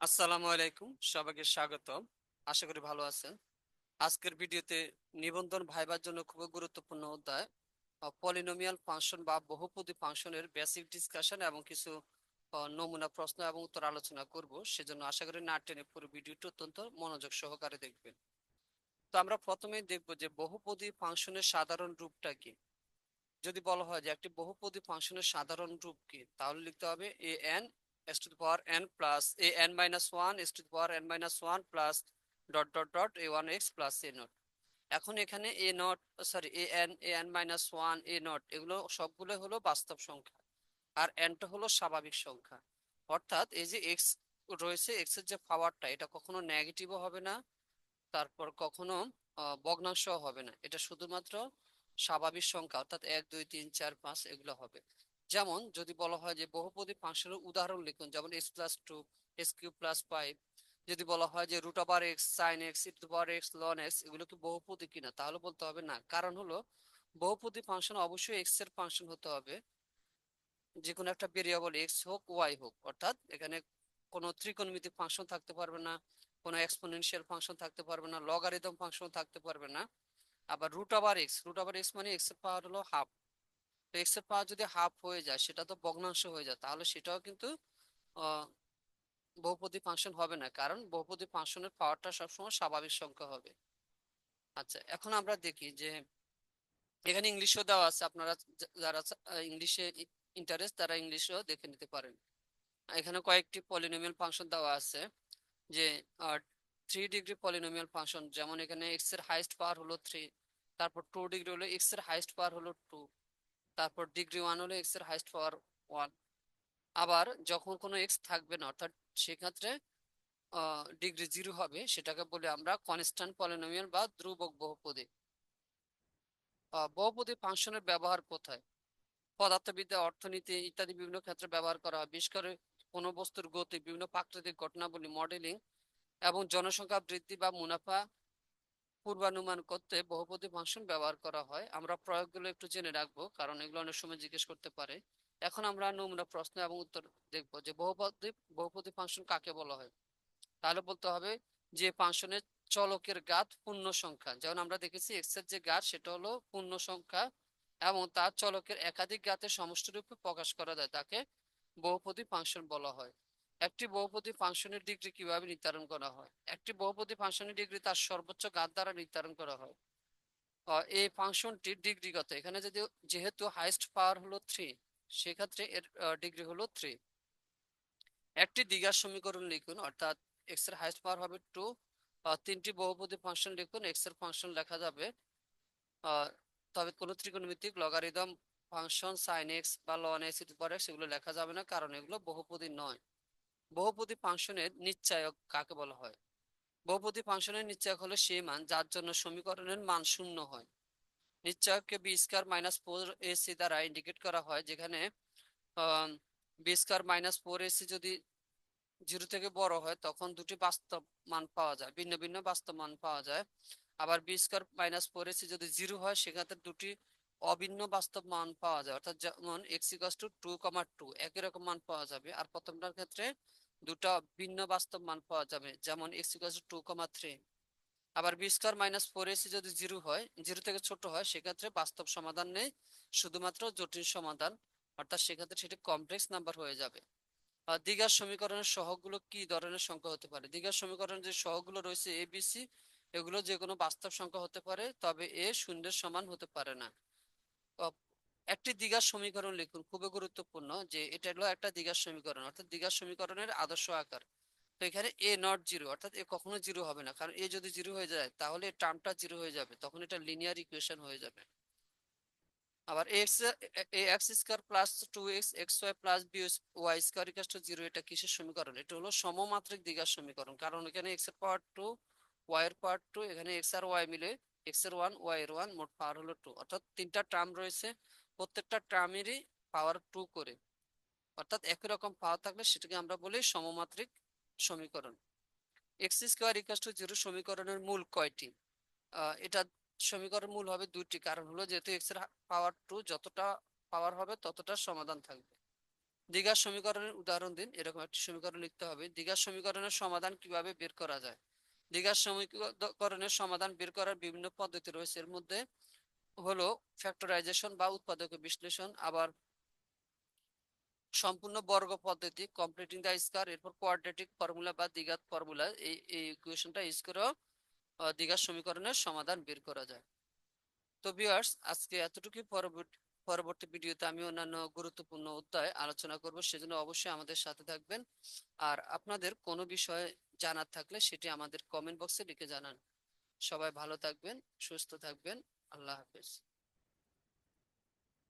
আসসালামু আলাইকুম, সবাইকে স্বাগত আশা করি ভালো আছেন। আজকের ভিডিওতে নিবন্ধন ভাইবার জন্য খুব গুরুত্বপূর্ণ অধ্যায় পলিনোমিয়াল ফাংশন বা বহুপদী ফাংশনের বেসিক ডিসকাশন এবং কিছু নমুনা প্রশ্ন এবং উত্তর আলোচনা করব। সেজন্য আশা করি না টেনে পুরো ভিডিওটি অত্যন্ত মনোযোগ সহকারে দেখবেন। তো আমরা প্রথমেই দেখব যে বহুপদী ফাংশনের সাধারণ রূপটা কি। যদি বলা হয় যে একটি বহুপদী ফাংশনের সাধারণ রূপ কি, তাহলে লিখতে হবে A N s to the power n plus a, n minus 1 s to the power n minus 1 plus dot dot dot, a 1 x plus a naught এখন এখানে a naught sorry a n a n minus 1 a naught এগুলো সবগুলো হলো বাস্তব সংখ্যা। আর n টা হলো স্বাভাবিক সংখ্যা। অর্থাৎ এই যে x রয়েছে, x এর যে পাওয়ারটা এটা কখনো নেগেটিভও হবে না, তারপর কখনো ভগ্নাংশও হবে না। এটা শুধুমাত্র স্বাভাবিক সংখ্যা, অর্থাৎ এক, দুই, তিন, চার, পাঁচ, এগুলো হবে। যেমন যদি বলা হয় যে বহুপদী ফাংশনের উদাহরণ লিখুন, যেমন x plus two x q plus five যদি বলা হয় যে root over x sine x e to x ln x এগুলো কি বহুপদী কিনা? তাহলে বলতে হবে না। কারণ হলো, বহুপদী ফাংশন অবশ্যই এক্সের ফাংশন হতে হবে। যে কোনো একটা ভেরিয়েবল এক্স হোক ওয়াই হোক, অর্থাৎ এখানে কোনো ত্রিকোণমিতিক ফাংশন থাকতে পারবে না, কোনো এক্সপোনেনশিয়াল ফাংশন থাকতে পারবে না লগারিদম ফাংশন থাকতে পারবে না। আবার root over x root over x মানে এক্সের পাওয়ার হলো হাফ তো পাওয়ার যদি হাফ হয়ে যায়, সেটা তো ভগ্নাংশ হয়ে যায়, তাহলে সেটাও কিন্তু বহুপদী ফাংশন হবে না। কারণ বহুপদী ফাংশনের পাওয়ারটা সবসময় স্বাভাবিক সংখ্যা হবে। আচ্ছা এখন আমরা দেখি যে, এখানে ইংলিশও দেওয়া আছে, আপনারা যারা ইংলিশে ইন্টারেস্ট তারা ইংলিশও দেখে নিতে পারেন। এখানে কয়েকটি পলিনোমিয়াল ফাংশন দেওয়া আছে, যে থ্রি ডিগ্রি পলিনোমিয়াল ফাংশন যেমন এখানে এক্সের হাইস্ট পাওয়ার হলো থ্রি তারপর টু ডিগ্রি হলো এক্সের হাইস্ট পাওয়ার হলো টু তারপর ডিগ্রি ওয়ান হলো এক্সের হাইস্ট পাওয়ার ওয়ান আবার যখন কোনো এক্স থাকবে না, অর্থাৎ সেক্ষেত্রে ডিগ্রি জিরো হবে, সেটাকে বলে আমরা কনস্ট্যান্ট পলিনোমিয়াল বা ধ্রুবক বহুপদী। বহুপদী ফাংশনের ব্যবহার কোথায়? পদার্থবিদ্যা, অর্থনীতি ইত্যাদি বিভিন্ন ক্ষেত্রে ব্যবহার করা হয়। বিশেষ করে কোনো বস্তুর গতি, বিভিন্ন প্রাকৃতিক ঘটনাবলী মডেলিং এবং জনসংখ্যা বৃদ্ধি বা মুনাফা পূর্বানুমান করতে বহুপদী ফাংশন ব্যবহার করা হয়। আমরা প্রয়োগগুলো একটু জেনে রাখব, কারণ এগুলো অনেক সময় জিজ্ঞেস করতে পারে। এখন আমরা নমুনা প্রশ্ন এবং উত্তর দেখব যে বহুপদী বহুপদী ফাংশন কাকে বলা হয়? তাহলে বলতে হবে যে ফাংশনের চলকের ঘাত পূর্ণ সংখ্যা। যেমন আমরা দেখেছি এক্সের যে ঘাত সেটা হলো পূর্ণ সংখ্যা এবং তার চলকের একাধিক ঘাতের সমষ্টিরূপে প্রকাশ করা যায়, তাকে বহুপদী ফাংশন বলা হয়। একটি বহুপদী ফাংশনের ডিগ্রি কীভাবে নির্ধারণ করা হয়? একটি বহুপদী ফাংশনের ডিগ্রি তার সর্বোচ্চ ঘাত দ্বারা নির্ধারণ করা হয়। এই ফাংশনটির ডিগ্রিগত এখানে যদি যেহেতু হাইস্ট পাওয়ার হলো থ্রি সেক্ষেত্রে এর ডিগ্রি হলো থ্রি একটি দ্বিঘাত সমীকরণ লিখুন, অর্থাৎ এক্সের হাইস্ট পাওয়ার হবে টু তিনটি বহুপদী ফাংশন লিখুন এক্সের ফাংশন লেখা যাবে তবে কোনো ত্রিকোণমিতিক লগারিদম ফাংশন সাইন এক্স বা ln x e to x এগুলো লেখা যাবে না, কারণ এগুলো বহুপদী নয়। বহুপদী ফাংশনের নিশ্চয়ক কাকে বলা হয়? বহুপদী ফাংশনের নিশ্চয়ক হলো সেই মান যার জন্য সমীকরণের মান শূন্য হয়। নিশ্চয়ককে b square minus four ac দ্বারা ইন্ডিকেট করা হয়, যেখানে b square minus four ac যদি জিরো থেকে বড় হয়, তখন দুটি বাস্তব মান পাওয়া যায়, ভিন্ন ভিন্ন বাস্তব মান পাওয়া যায়। আবার b square minus four ac যদি জিরো হয়, সেক্ষেত্রে দুটি অভিন্ন বাস্তব মান পাওয়া যায়। অর্থাৎ যেমন x equals to two comma two একই রকম মান পাওয়া যাবে। আর প্রথমটার ক্ষেত্রে দুটা ভিন্ন বাস্তব মান পাওয়া যাবে, যেমন x equals two comma three আবার b square minus four ac যদি জিরো হয় জিরো থেকে ছোট হয়, সেক্ষেত্রে বাস্তব সমাধান নেই, শুধুমাত্র জটিল সমাধান। অর্থাৎ সেক্ষেত্রে সেটি কমপ্লেক্স নাম্বার হয়ে যাবে। দ্বিঘাত সমীকরণের সহগগুলো কি ধরনের সংখ্যা হতে পারে? দ্বিঘাত সমীকরণের যে সহগগুলো রয়েছে এ বি সি এগুলো যে কোনো বাস্তব সংখ্যা হতে পারে, তবে এ শূন্যের সমান হতে পারে না। একটি দ্বিঘাত সমীকরণ লিখুন, খুবই গুরুত্বপূর্ণ যে এটা হলো একটা দ্বিঘাত সমীকরণ, অর্থাৎ দ্বিঘাত সমীকরণের আদর্শ আকার। তো এখানে এ নট জিরো অর্থাৎ এ কখনো জিরো হবে না, কারণ এ যদি জিরো হয়ে যায়, তাহলে টার্মটা জিরো হয়ে যাবে, তখন এটা লিনিয়ার ইকুয়েশন হয়ে যাবে। আবার x a x square plus two x x y plus b y square equals to zero এটা কিসের সমীকরণ? এটা হলো সমমাত্রিক দ্বিঘাত সমীকরণ, কারণ এখানে এক্সের পাওয়ার টু ওয়াই এর পাওয়ার টু এখানে এক্স আর ওয়াই মিলে এক্সের ওয়ান, ওয়াই এর ওয়ান, মোট পাওয়ার হলো টু। অর্থাৎ তিনটা টার্ম রয়েছে, প্রত্যেকটা টার্মেরই পাওয়ার টু করে। অর্থাৎ একই রকম পাওয়ার থাকলে সেটাকে আমরা বলি সমমাত্রিক সমীকরণ। X square equals to zero সমীকরণের মূল কয়টি? এটা সমীকরণ মূল হবে দুটি কারণ হলো যেহেতু এক্সের পাওয়ার টু, যতটা পাওয়ার হবে ততটা সমাধান থাকবে। দ্বিঘাত সমীকরণের উদাহরণ দিন, এরকম একটি সমীকরণ লিখতে হবে। দ্বিঘাত সমীকরণের সমাধান কীভাবে বের করা যায়? দ্বিঘাত সমীকরণের সমাধান বের করার বিভিন্ন পদ্ধতি রয়েছে। এর মধ্যে হলো ফ্যাক্টরাইজেশন বা উৎপাদক বিশ্লেষণ, আবার সম্পূর্ণ বর্গ পদ্ধতি কমপ্লিটিং দ্য স্কয়ার এরপর কোয়াড্রেটিক ফর্মুলা বা দ্বিঘাত ফর্মুলা এই এই ইকুয়েশনটা ইউজ করে দ্বিঘাত সমীকরণের সমাধান বের করা যায়। তো ভিউয়ার্স আজকে এতটুকুই। পরবর্তী পরবর্তী ভিডিওতে আমি অন্যান্য গুরুত্বপূর্ণ অধ্যায় আলোচনা করব, সেজন্য অবশ্যই আমাদের সাথে থাকবেন। আর আপনাদের কোনো বিষয়ে জানার থাকলে সেটি আমাদের কমেন্ট বক্সে লিখে জানান। সবাই ভালো থাকবেন, সুস্থ থাকবেন, আল্লাহ হাফেজ।